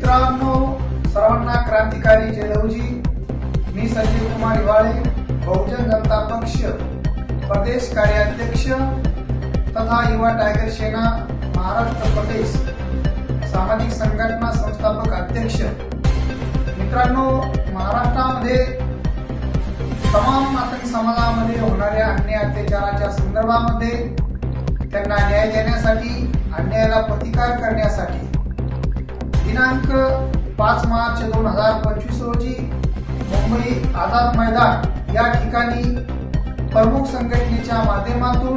मित्रांनो सर्वांना क्रांतिकारी जयलवजी मी संजय कुमार हिवाळे बहुजन जनता पक्ष प्रदेश कार्याध्यक्ष तथा युवा टायगर सेना महाराष्ट्र प्रदेश सामाजिक संघटना संस्थापक अध्यक्ष. मित्रांनो महाराष्ट्रामध्ये तमाम मातंग समाजामध्ये होणाऱ्या अन्याय अत्याचाराच्या संदर्भामध्ये त्यांना न्याय देण्यासाठी अन्यायाला प्रतिकार करण्यासाठी दिनांक पाच मार्च दोन हजार पंचवीस रोजी मुंबई आझाद मैदान या ठिकाणी प्रमुख संघटनेच्या माध्यमातून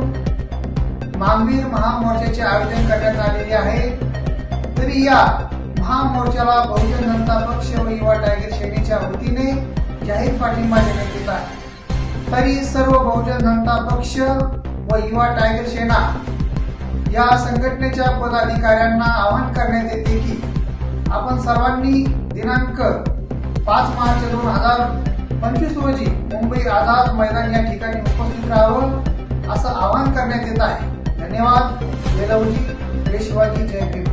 महावीर महामोर्चाचे आयोजन करण्यात आलेले आहे. तरी या महामोर्चाला बहुजन जनता पक्ष व युवा टायगर सेनेच्या वतीने जाहीर पाठिंबा देण्यात येत आहे. तरी सर्व बहुजन जनता पक्ष व युवा टायगर सेना या संघटनेच्या पदाधिकाऱ्यांना आवाहन करण्यात येते आपण सर्वांनी दिनांक पाच मार्च दोन हजार पंचवीस रोजी मुंबई आझाद मैदान या ठिकाणी उपस्थित राहावं असं आवाहन करण्यात येत आहे. धन्यवाद. जय शिवाजी. जय भीम.